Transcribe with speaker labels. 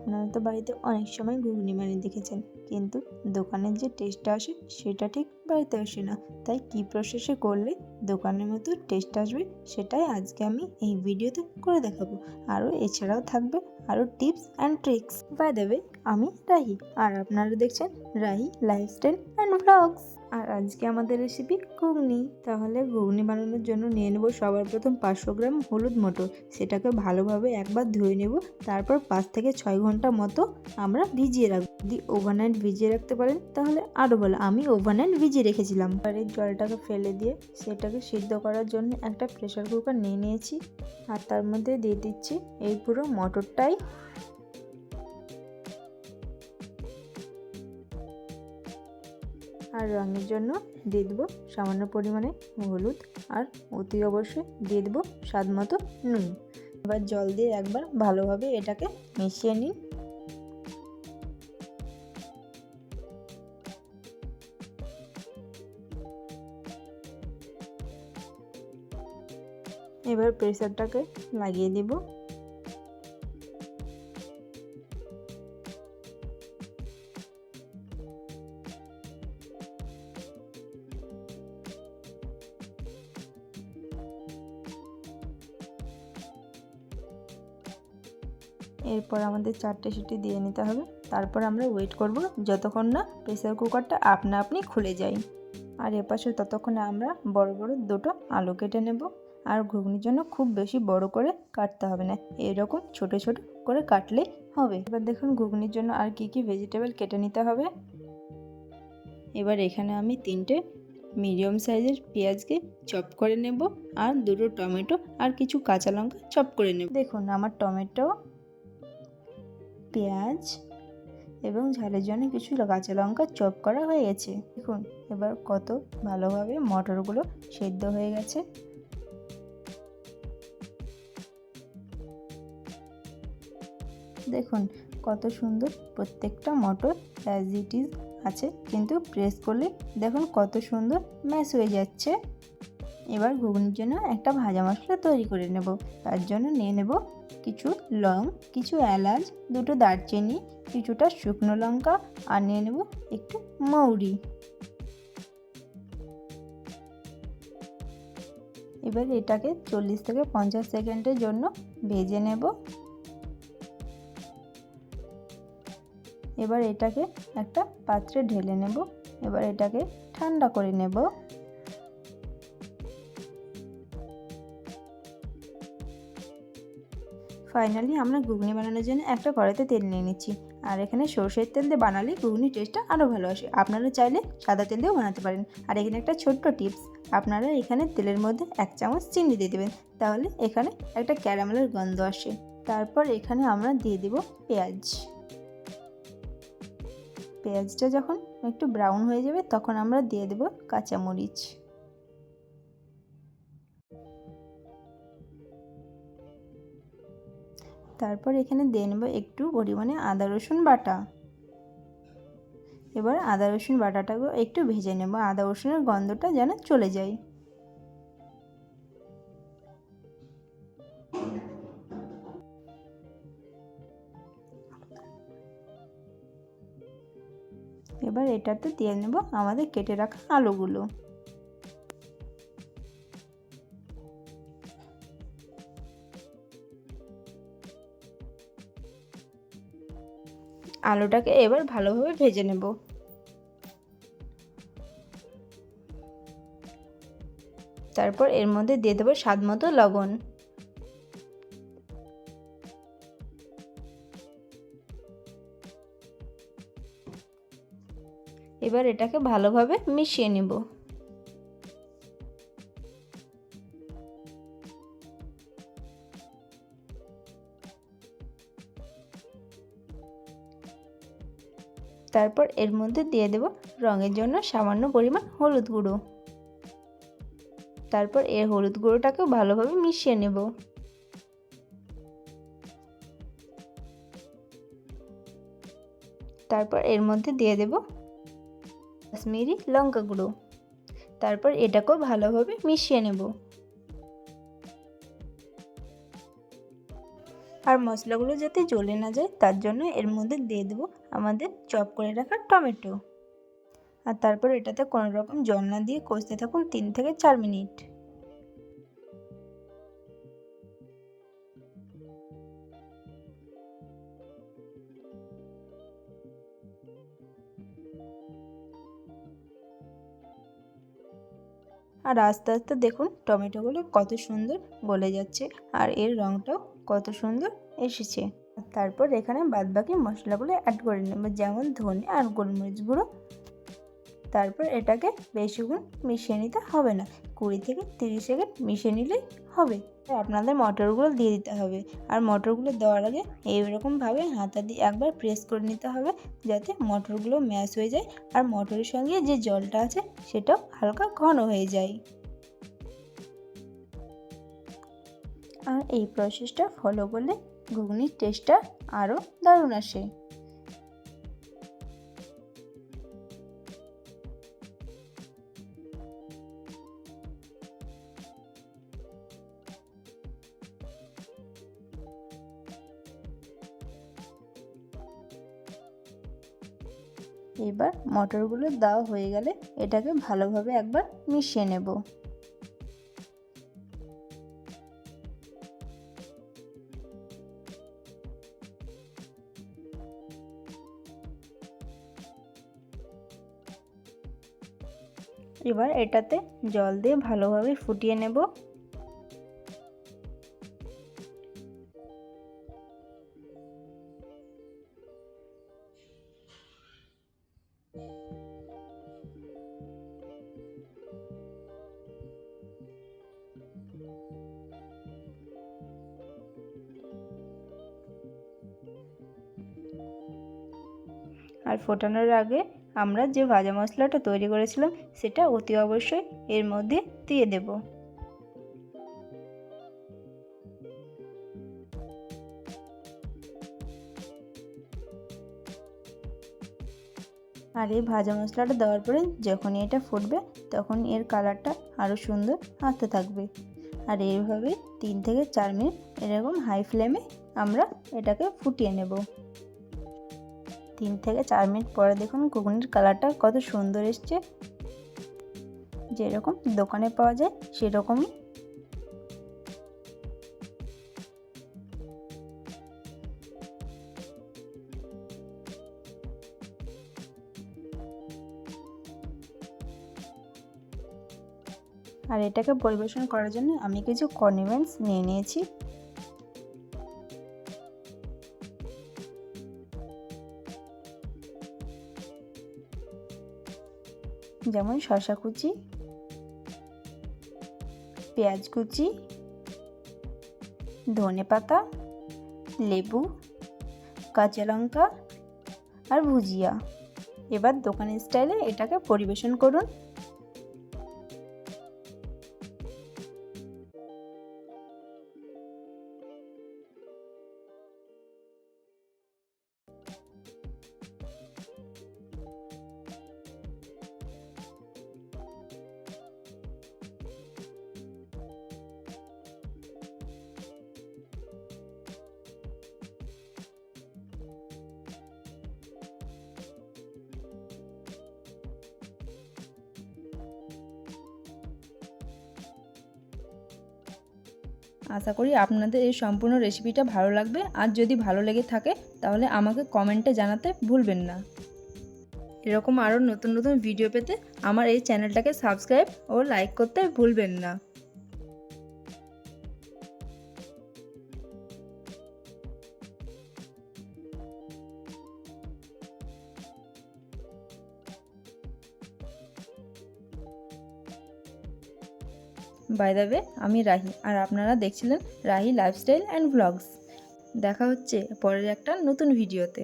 Speaker 1: আপনারা তো বাড়িতে অনেক সময় ঘুগনি মানে দেখেছেন। কিন্তু দোকানের যে টেস্টটা আসে, সেটা ঠিক বাড়িতে আসে না। তাই কী প্রসেসে করলে দোকানের মতো টেস্ট আসবে, সেটাই আজকে আমি এই ভিডিওতে করে দেখাবো। আরও এছাড়াও থাকবে আরও টিপস অ্যান্ড ট্রিক্স বাই দেবে আমি রাহি। আর আপনারা দেখছেন রাহি লাইফস্টাইল অ্যান্ড ভ্লগস আর আজকে আমাদের রেসিপি ঘুগনি। তাহলে ঘুগনি বানানোর জন্য নিয়ে নেব সবার প্রথম পাঁচশো গ্রাম হলুদ মটর। সেটাকে ভালোভাবে একবার ধুয়ে নেব। তারপর পাঁচ থেকে ছয় ঘণ্টা মতো আমরা ভিজিয়ে রাখব। যদি ওভারনাইট ভিজিয়ে রাখতে পারেন, তাহলে আরও ভালো। আমি ওভারনাইট ভিজিয়ে রেখেছিলাম। এবারে জলটাকে ফেলে দিয়ে সেটাকে সিদ্ধ করার জন্য একটা প্রেশার কুকার নিয়ে নিয়েছি। আর তার মধ্যে দিয়ে দিচ্ছি এই পুরো মটরটাই। আর রঙের জন্য দিয়ে দেবো সামান্য পরিমাণে হলুদ আর অতি অবশ্যই দিয়ে দেবো স্বাদ মতো নুন। এবার জল দিয়ে একবার ভালোভাবে এটাকে মিশিয়ে নিন। এবার প্রেসারটাকে লাগিয়ে দেবো। এরপর আমাদের চারটে সিটি দিয়ে নিতে হবে। তারপর আমরা ওয়েট করব যতক্ষণ না প্রেসার কুকারটা আপনা আপনি খুলে যায়। আর এপাশে ততক্ষণে আমরা বড় বড় দুটো আলু কেটে নেব। আর ঘুগনির জন্য খুব বেশি বড় করে কাটতে হবে না। এরকম ছোট ছোট করে কাটলেই হবে। এবার দেখুন ঘুগনির জন্য আর কি কি ভেজিটেবল কেটে নিতে হবে। এবার এখানে আমি তিনটে মিডিয়াম সাইজের পেঁয়াজকে চপ করে নেব। আর দুটো টমেটো আর কিছু কাঁচা লঙ্কা চপ করে নেব। দেখুন আমার টমেটো পেঁয়াজ এবং ঝালের জন্য কিছু কাঁচা লঙ্কা চপ করা হয়ে গেছে। দেখুন, এবার কত ভালোভাবে মটরগুলো সেদ্ধ হয়ে গেছে। দেখুন, কত সুন্দর প্রত্যেকটা মটর অ্যাজ ইট ইজ আছে, কিন্তু প্রেস করলে দেখুন কত সুন্দর ম্যাশ হয়ে যাচ্ছে। এবার ঘুগনির জন্য একটা ভাজা মশলা তৈরি করে নেব। তার জন্য নিয়ে নেব কিছু লং, কিছু এলাচ, দুটো দারচিনি, কিছুটা শুকনো লঙ্কা আর নিয়ে নেব একটু মৌরি। এবার এটাকে চল্লিশ থেকে পঞ্চাশ সেকেন্ডের জন্য ভেজে নেব। এবার এটাকে একটা পাত্রে ঢেলে নেব। এবার এটাকে ঠান্ডা করে নেব। ফাইনালি আমরা ঘুগনি বানানোর জন্য একটা কড়াইতে তেল নিয়ে নিচ্ছি। আর এখানে সর্ষের তেল দিয়ে বানালে ঘুগনির টেস্টটা আরও ভালো আসে। আপনারা চাইলে সাদা তেল দিয়েও বানাতে পারেন। আর এখানে একটা ছোট্ট টিপস আপনারা এখানে তেলের মধ্যে এক চামচ চিনি দিয়ে দেবেন। তাহলে এখানে একটা ক্যারামেলের গন্ধ আসে। তারপর এখানে আমরা দিয়ে দেব পেঁয়াজ। পেঁয়াজটা যখন একটু ব্রাউন হয়ে যাবে, তখন আমরা দিয়ে দেব কাঁচামরিচ। তারপর এখানে দিয়ে নেব একটু পরিমাণে আদা, রসুন বাটা। এবার আদা, রসুন বাটাটাকে একটু ভেজে নেব, আদা, রসুনের গন্ধটা যেন চলে যায়। এবার এটাতে দিয়ে নেব আমাদের কেটে রাখা আলুগুলো। আলুটাকে এবার ভালোভাবে ভেজে নেব। তারপর এর মধ্যে দিয়ে দেবো স্বাদ মতো লবণ। এবার এটাকে ভালোভাবে মিশিয়ে নেব। তারপর এর মধ্যে দিয়ে দেব রঙের জন্য সামান্য পরিমাণ হলুদ গুঁড়ো। তারপর এর হলুদ গুঁড়োটাকেও ভালোভাবে মিশিয়ে নেব। তারপর এর মধ্যে দিয়ে দেব কাশ্মীরি লঙ্কা গুঁড়ো। তারপর এটাকেও ভালোভাবে মিশিয়ে নেব। আর মশলাগুলো যাতে জ্বলে না যায়, তার জন্য এর মধ্যে দিয়ে দেবো আমাদের চপ করে রাখা টমেটো। আর তারপর এটাতে কোনো রকম জল না দিয়ে কষতে থাকুন তিন থেকে চার মিনিট। আর আস্তে আস্তে দেখুন টমেটোগুলো কত সুন্দর গলে যাচ্ছে আর এর রঙটাও কত সুন্দর এসেছে। তারপর এখানে বাদবাকি মশলাগুলো অ্যাড করে নেব, যেমন ধনে আর গোলমরিচ গুঁড়ো। তারপর এটাকে বেশিক্ষণ মিশিয়ে নিতে হবে না। কুড়ি থেকে তিরিশ সেকেন্ড মিশিয়ে নিলেই হবে। আপনাদের মটরগুলো দিয়ে দিতে হবে। আর মটরগুলো দেওয়ার আগে এইরকমভাবে হাতা দিয়ে একবার প্রেস করে নিতে হবে যাতে মটরগুলো ম্যাশ হয়ে যায় আর মটরের সঙ্গে যে জলটা আছে সেটাও হালকা ঘন হয়ে যায়। আর এই প্রসেসটা ফলো করলে ঘুগনির টেস্টটা আরও দারুণ আসে। এবার মটরগুলো দেওয়া হয়ে গেলে এটাকে ভালোভাবে একবার মিশিয়ে নেব। এবার এটাতে জল দিয়ে ভালোভাবে ফুটিয়ে নেব। আর ফোটানোর আগে আমরা যে ভাজা মশলাটা তৈরি করেছিলাম, সেটা অতি অবশ্যই এর মধ্যে দিয়ে দেব। আর এই ভাজা মশলাটা দেওয়ার পরে যখনই এটা ফুটবে, তখন এর কালারটা আরও সুন্দর আসতে থাকবে। আর এইভাবে তিন থেকে চার মিনিট এরকম হাই ফ্লেমে আমরা এটাকে ফুটিয়ে নেব। তিন থেকে চার মিনিট পরে দেখুন ঘুগনির কালারটা কত সুন্দর এসছে। যেরকম দোকানে পাওয়া যায় সেরকমই। আর এটাকে পরিবেশন করার জন্য আমি কিছু কন্ডিমেন্টস নিয়ে নিয়েছি। যেমন শশা কুচি, পেঁয়াজ কুচি, ধনে পাতা, লেবু, কাঁচা লঙ্কা আর ভুজিয়া। এবার দোকানের স্টাইলে এটাকে পরিবেশন করুন। আশা করি আপনাদের এই সম্পূর্ণ রেসিপিটা ভালো লাগবে। আর যদি ভালো লেগে থাকে, তাহলে আমাকে কমেন্টে জানাতে ভুলবেন না। এরকম আরও নতুন নতুন ভিডিও পেতে আমার এই চ্যানেলটাকে সাবস্ক্রাইব ও লাইক করতে ভুলবেন না। বাই দ্য ওয়ে আমি রাহি, আর আপনারা দেখছিলেন রাহি লাইফস্টাইল অ্যান্ড ব্লগস দেখা হচ্ছে পরের একটা নতুন ভিডিওতে।